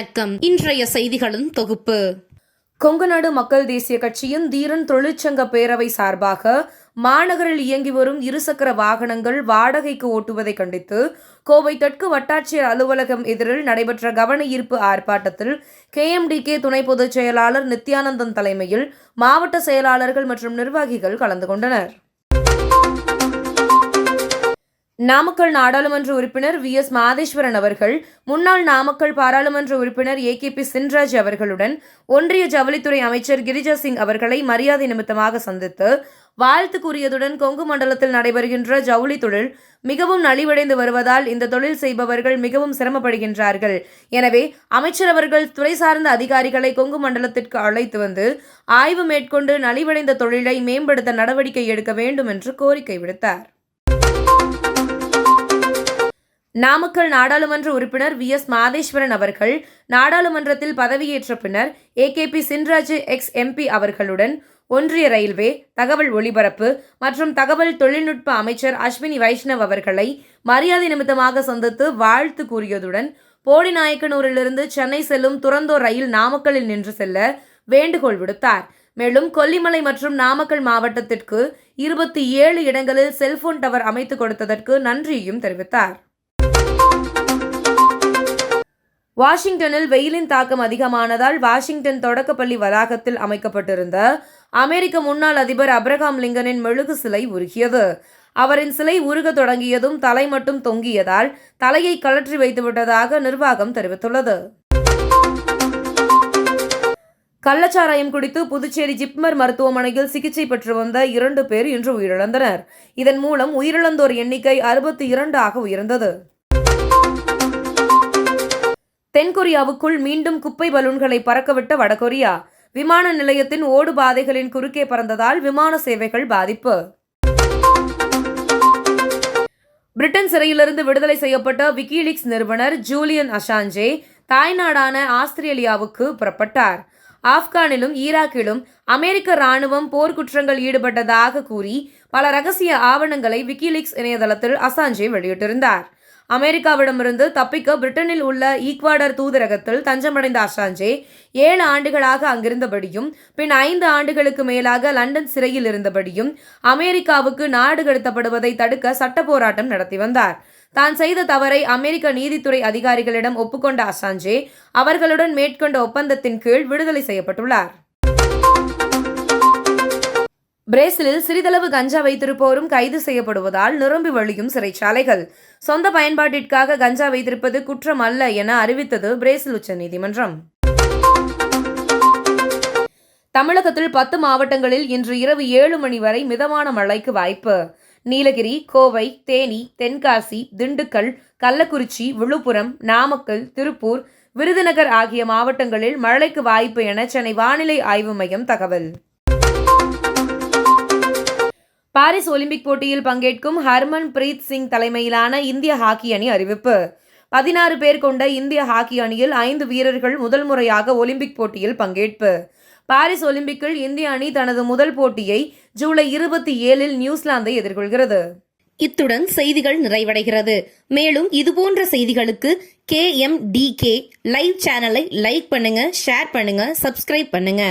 வணக்கம். இன்றைய செய்திகளின் தொகுப்பு. கொங்குநாடு மக்கள் தேசிய கட்சியின் தீரன் தொழிற்சங்க பேரவை சார்பாக மாநகரில் இயங்கி வரும் இருசக்கர வாகனங்கள் வாடகைக்கு ஓட்டுவதை கண்டித்து கோவை தெற்கு வட்டாட்சியர் அலுவலகம் எதிரில் நடைபெற்ற கவன ஈர்ப்பு ஆர்ப்பாட்டத்தில் கேஎம்டிகே துணை பொதுச் செயலாளர் நித்யானந்தன் தலைமையில் மாவட்ட செயலாளர்கள் மற்றும் நிர்வாகிகள் கலந்து கொண்டனர். நாமக்கல் நாடாளுமன்ற உறுப்பினர் வி. எஸ். மாதேஸ்வரன் அவர்கள் முன்னாள் நாமக்கல் பாராளுமன்ற உறுப்பினர் ஏ. கே. பி. சின்ராஜ் அவர்களுடன் ஒன்றிய ஜவுளித்துறை அமைச்சர் கிரிஜா சிங் அவர்களை மரியாதை நிமித்தமாக சந்தித்து வாழ்த்து கூறியதுடன் கொங்கு மண்டலத்தில் நடைபெறுகின்ற ஜவுளி தொழில் மிகவும் நலிவடைந்து வருவதால் இந்த தொழில் செய்பவர்கள் மிகவும் சிரமப்படுகின்றார்கள். எனவே அமைச்சர் அவர்கள் துறை சார்ந்த அதிகாரிகளை கொங்கு மண்டலத்திற்கு அழைத்து வந்து ஆய்வு மேற்கொண்டு நலிவடைந்த தொழிலை மேம்படுத்த நடவடிக்கை எடுக்க வேண்டும் என்று கோரிக்கை விடுத்தார். நாமக்கல் நாடாளுமன்ற உறுப்பினர் வி எஸ் மாதேஸ்வரன் அவர்கள் நாடாளுமன்றத்தில் பதவியேற்ற பின்னர் ஏகேபி சின்ராஜ் எக்ஸ் எம்பி அவர்களுடன் ஒன்றிய ரயில்வே தகவல் ஒலிபரப்பு மற்றும் தகவல் தொழில்நுட்ப அமைச்சர் அஸ்வினி வைஷ்ணவ் அவர்களை மரியாதை நிமித்தமாக சந்தித்து வாழ்த்து கூறியதுடன் போடிநாயக்கனூரிலிருந்து சென்னை செல்லும் துறந்தோ ரயில் நாமக்கல்லில் நின்று செல்ல வேண்டுகோள் விடுத்தார். மேலும் கொல்லிமலை மற்றும் நாமக்கல் மாவட்டத்திற்கு இருபத்தி ஏழு இடங்களில் செல்போன் டவர் அமைத்துக் கொடுத்ததற்கு நன்றியையும் தெரிவித்தார். வாஷிங்டனில் வெயிலின் தாக்கம் அதிகமானதால் வாஷிங்டன் தொடக்கப்பள்ளி வளாகத்தில் அமைக்கப்பட்டிருந்த அமெரிக்க முன்னாள் அதிபர் அப்ரஹாம் லிங்கனின் மெழுகு சிலை உருகியது. அவரின் சிலை உருக தொடங்கியதும் தலை மட்டும் தொங்கியதால் தலையை கழற்றி வைத்துவிட்டதாக நிர்வாகம் தெரிவித்துள்ளது. கள்ளச்சாராயம் குடித்து புதுச்சேரி ஜிப்மர் மருத்துவமனையில் சிகிச்சை பெற்று வந்த இரண்டு பேர் இன்று உயிரிழந்தனர். இதன் மூலம் உயிரிழந்தோர் எண்ணிக்கை அறுபத்தி இரண்டாக உயர்ந்தது. தென்கொரியாவுக்குள் மீண்டும் குப்பை பலூன்களை பறக்கவிட்ட வடகொரியா விமான நிலையத்தின் ஓடு பாதைகளின் குறுக்கே பறந்ததால் விமான சேவைகள் பாதிப்பு. பிரிட்டன் சிறையிலிருந்து விடுதலை செய்யப்பட்ட விக்கிலீக்ஸ் நிறுவனர் ஜூலியன் அசாஞ்சே தாய்நாடான ஆஸ்திரேலியாவுக்கு புறப்பட்டார். ஆப்கானிலும் ஈராக்கிலும் அமெரிக்க ராணுவம் போர்க்குற்றங்கள் ஈடுபட்டதாக கூறி பல ரகசிய ஆவணங்களை விக்கிலீக்ஸ் இணையதளத்தில் அசாஞ்சே வெளியிட்டிருந்தார். அமெரிக்காவிடமிருந்து தப்பிக்க பிரிட்டனில் உள்ள ஈக்வாடர் தூதரகத்தில் தஞ்சமடைந்த அசாஞ்சே ஏழு ஆண்டுகளாக அங்கிருந்தபடியும் பின் ஐந்து ஆண்டுகளுக்கு மேலாக லண்டன் சிறையில் இருந்தபடியும் அமெரிக்காவுக்கு நாடு கடத்தப்படுவதை தடுக்க சட்ட போராட்டம் நடத்தி வந்தார். தான் செய்த தவறை அமெரிக்க நீதித்துறை அதிகாரிகளிடம் ஒப்புக்கொண்ட அசாஞ்சே அவர்களுடன் மேற்கொண்ட ஒப்பந்தத்தின் கீழ் விடுதலை செய்யப்பட்டுள்ளார். பிரேசிலில் சிறிதளவு கஞ்சா வைத்திருப்போரும் கைது செய்யப்படுவதால் நிரம்பி வழியும் சிறைச்சாலைகள். சொந்த பயன்பாட்டிற்காக கஞ்சா வைத்திருப்பது குற்றம் அல்ல என அறிவித்தது பிரேசில் உச்சநீதிமன்றம். தமிழகத்தில் பத்து மாவட்டங்களில் இன்று இரவு ஏழு மணி வரை மிதமான மழைக்கு வாய்ப்பு. நீலகிரி கோவை தேனி தென்காசி திண்டுக்கல் கள்ளக்குறிச்சி விழுப்புரம் நாமக்கல் திருப்பூர் விருதுநகர் ஆகிய மாவட்டங்களில் மழைக்கு வாய்ப்பு என சென்னை வானிலை ஆய்வு மையம் தகவல். பாரிஸ் ஒலிம்பிக் போட்டியில் பங்கேற்கும் ஹர்மன் பிரீத் சிங் தலைமையிலான இந்திய ஹாக்கி அணி அறிவிப்பு. பதினாறு பேர் கொண்ட இந்திய ஹாக்கி அணியில் ஐந்து வீரர்கள் முதல் முறையாக ஒலிம்பிக் போட்டியில் பங்கேற்பு. பாரிஸ் ஒலிம்பிக்கில் இந்திய அணி தனது முதல் போட்டியை ஜூலை இருபத்தி ஏழில் நியூசிலாந்தை எதிர்கொள்கிறது. இத்துடன் செய்திகள் நிறைவடைகிறது. மேலும் இதுபோன்ற செய்திகளுக்கு K M D K live சேனலை லைக் பண்ணுங்க ஷேர் பண்ணுங்க சப்ஸ்கிரைப் பண்ணுங்க.